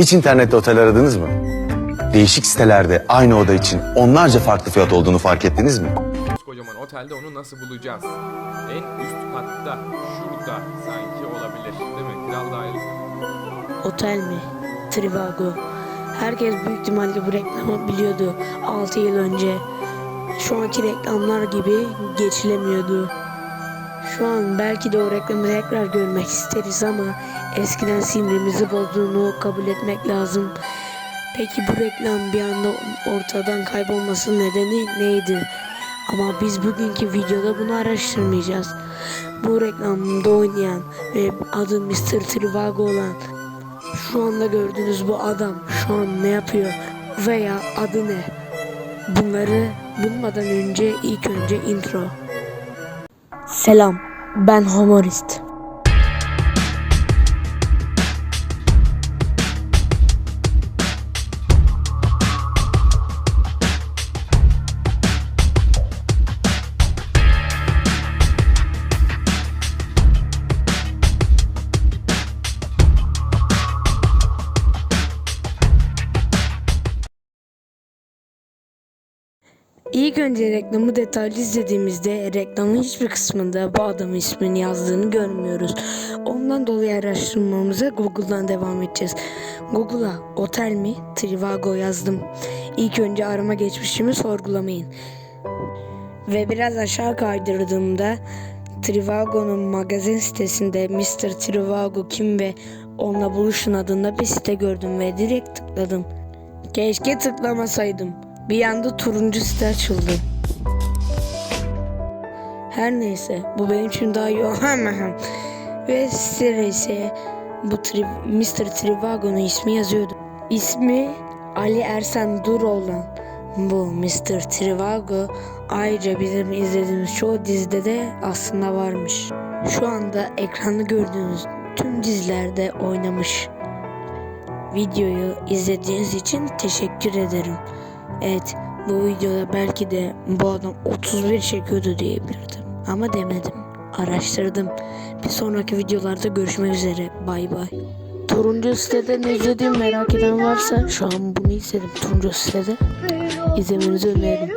Hiç internette otel aradınız mı? Değişik sitelerde aynı oda için onlarca farklı fiyat olduğunu fark ettiniz mi? Kocaman otelde onu nasıl bulacağız? En üst katta, şurada sanki olabilir. Değil mi? Kral dairesi. Otel mi? Trivago. Herkes büyük ihtimalle bu reklamı biliyordu 6 yıl önce. Şu anki reklamlar gibi geçilemiyordu. Şu an belki de o reklamı tekrar görmek isteriz ama eskiden sinirimizi bozduğunu kabul etmek lazım. Peki bu reklam bir anda ortadan kaybolmasının nedeni neydi? Ama biz bugünkü videoda bunu araştırmayacağız. Bu reklamda oynayan ve adı Mr. Trivago olan şu anda gördüğünüz bu adam şu an ne yapıyor veya adı ne? Bunları bulmadan önce ilk önce intro. Selam, ben humorist. İlk önce reklamı detaylı izlediğimizde reklamın hiçbir kısmında bu adamın ismini yazdığını görmüyoruz. Ondan dolayı araştırmamıza Google'dan devam edeceğiz. Google'a otel mi Trivago yazdım. İlk önce arama geçmişimi sorgulamayın. Ve biraz aşağı kaydırdığımda Trivago'nun magazin sitesinde Mr. Trivago kim ve onunla buluşun adında bir site gördüm ve direkt tıkladım. Keşke tıklamasaydım. Bir anda turuncu site açıldı. Her neyse bu benim için daha iyi. Ve sitede bu tri Mr. Trivago'nun ismi yazıyordu. İsmi Ali Ersen Duroğlan. Bu Mr. Trivago ayrıca bizim izlediğimiz çoğu dizide de aslında varmış. Şu anda ekranda gördüğünüz tüm dizilerde oynamış. Videoyu izlediğiniz için teşekkür ederim. Evet bu videoda belki de bu adam 31 çekiyordu diyebilirdim. Ama demedim. Araştırdım. Bir sonraki videolarda görüşmek üzere. Bay bay. Turuncu sitede ne izlediğimi merak eden varsa şu an bunu izledim. Turuncu sitede izlemenizi öneririm.